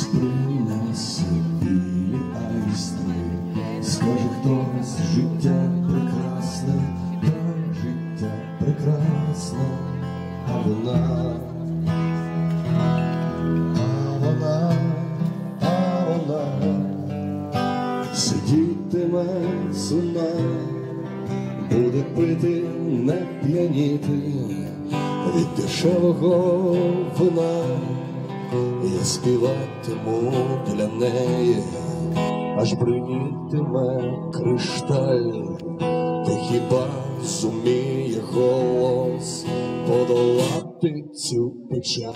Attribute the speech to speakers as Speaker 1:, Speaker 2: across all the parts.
Speaker 1: принесе білі айстри, скаже хтось життя прекрасне, так життя прекрасне, а вона, а вона, а вона. Сидітиме сумна, буде пити, не п'яніти від дешевого вина. Я співатиму для неї, аж бринітиме кришталь, та хіба зуміє голос подолати цю печаль?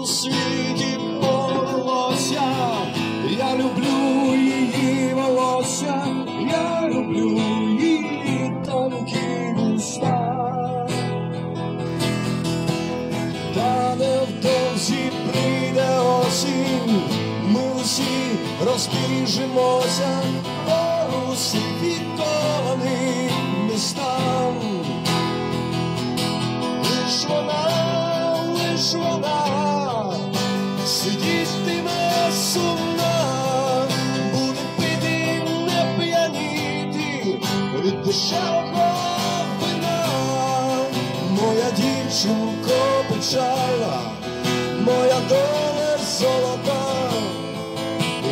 Speaker 1: У світі повелося, я люблю її волосся, я люблю її тонкі уста. Та невдовзі прийде осінь, ми усі розбіжимося по усвітованим містам. Лиш сидітиме сумна, буде пити, не п'яніти від дешевого вина. Моя дівчинко печальна, моя доля золота,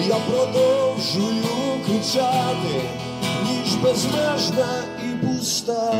Speaker 1: я продовжую кричати, ніж безмежна і пуста.